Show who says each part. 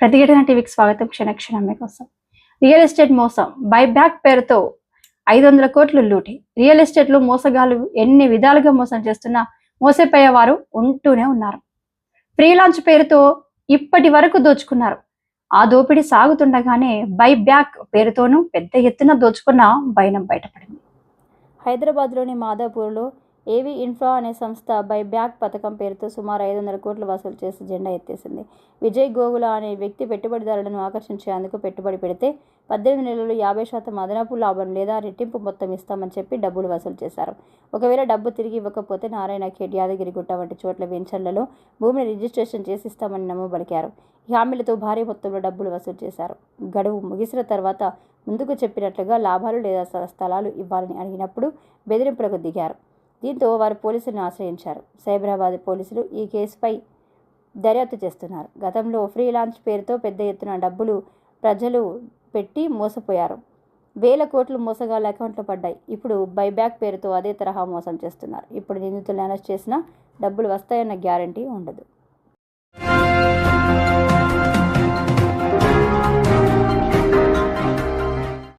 Speaker 1: ప్రతిఘటన టీవీకి స్వాగతం క్షణక్షణం కోసం. రియల్ ఎస్టేట్ మోసం. బైబ్యాక్ పేరుతో ఐదు వందల కోట్లు లూటి. రియల్ ఎస్టేట్లో మోసగాలు ఎన్ని విధాలుగా మోసం చేస్తున్నా మోసపోయే వారు ఉంటూనే ఉన్నారు. ఫ్రీలాంచ్ పేరుతో ఇప్పటి వరకు దోచుకున్నారు. ఆ దోపిడీ సాగుతుండగానే బై బ్యాక్ పేరుతోనూ పెద్ద ఎత్తున దోచుకున్న వైనం బయటపడింది.
Speaker 2: హైదరాబాద్లోని మాదాపూర్లో ఏవి ఇన్ఫ్రా అనే సంస్థ బై బ్యాక్ పథకం పేరుతో సుమారు ఐదు వందల కోట్లు వసూలు చేసి జెండా ఎత్తేసింది. విజయ్ గోగుల అనే వ్యక్తి పెట్టుబడిదారులను ఆకర్షించేందుకు పెట్టుబడి పెడితే పద్దెనిమిది నెలలు యాభై శాతం అదనపు లాభం లేదా రెట్టింపు మొత్తం ఇస్తామని చెప్పి డబ్బులు వసూలు చేశారు. ఒకవేళ డబ్బు తిరిగి ఇవ్వకపోతే నారాయణ ఖేడ్ యాదగిరిగుట్ట వంటి చోట్ల వెంచర్లలో భూమిని రిజిస్ట్రేషన్ చేసి ఇస్తామని నమ్మబలికారు. హామీలతో భారీ మొత్తంలో డబ్బులు వసూలు చేశారు. గడువు ముగిసిన తర్వాత ముందుకు చెప్పినట్లుగా లాభాలు లేదా స్థలాలు ఇవ్వాలని అడిగినప్పుడు బెదిరింపులకు దిగారు. దీంతో వారు పోలీసులను ఆశ్రయించారు. సైబరాబాద్ పోలీసులు ఈ కేసుపై దర్యాప్తు చేస్తున్నారు. గతంలో ఫ్రీ లాంచ్ పేరుతో పెద్ద ఎత్తున డబ్బులు ప్రజలు పెట్టి మోసపోయారు. వేల కోట్లు మోసగాళ్ళ అకౌంట్లో పడ్డాయి. ఇప్పుడు బైబ్యాక్ పేరుతో అదే తరహా మోసం చేస్తున్నారు. ఇప్పుడు నిందితులను అరెస్ట్ చేసినా డబ్బులు వస్తాయన్న గ్యారంటీ ఉండదు.